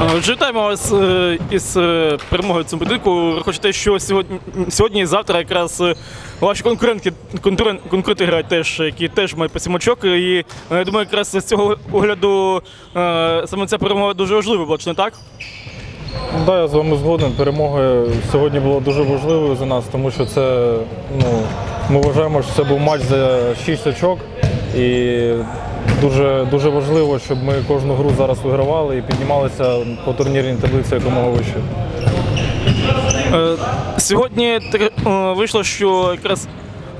Е, Вітаємо вас е, із е, перемогою цьому поєдинку. Хочете, що сьогодні, сьогодні і завтра якраз ваші конкурентки, конкурен, конкуренти грають теж, які теж мають по сім. І я думаю, якраз з цього огляду саме ця перемога дуже важлива була, не так? Да, я з вами згоден. Перемога сьогодні була дуже важливою за нас, тому що це ну, ми вважаємо, що це був матч за 6 очок. І дуже, дуже важливо, щоб ми кожну гру зараз вигравали і піднімалися по турнірній таблиці якомога вище. Е, Сьогодні е, вийшло, що якраз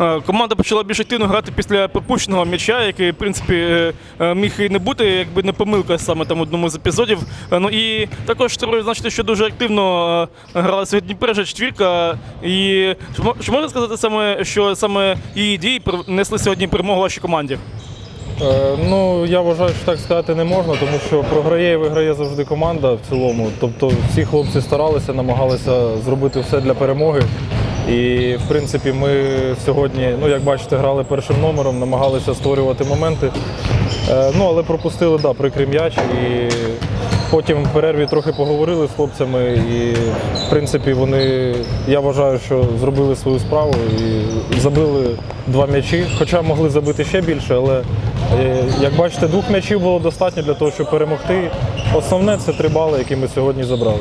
е, команда почала більш активно грати після пропущеного м'яча, який, в принципі, міг і не бути, якби не помилка саме там в одному з епізодів. Ну і також треба відзначити, що дуже активно грала сьогодні перша четвірка. І чи можна сказати саме, що саме її дії принесли сьогодні перемогу вашій команді? Е, Ну, я вважаю, що так сказати не можна, тому що програє і виграє завжди команда в цілому. Тобто всі хлопці старалися, намагалися зробити все для перемоги. І в принципі ми сьогодні, ну як бачите, грали першим номером, намагалися створювати моменти. Е, Ну, але пропустили да, прикрий м'яч. І потім в перерві трохи поговорили з хлопцями. І в принципі вони, я вважаю, що зробили свою справу і забили два м'ячі. Хоча могли забити ще більше, але як бачите, двох м'ячів було достатньо для того, щоб перемогти. Основне це три бали, які ми сьогодні забрали.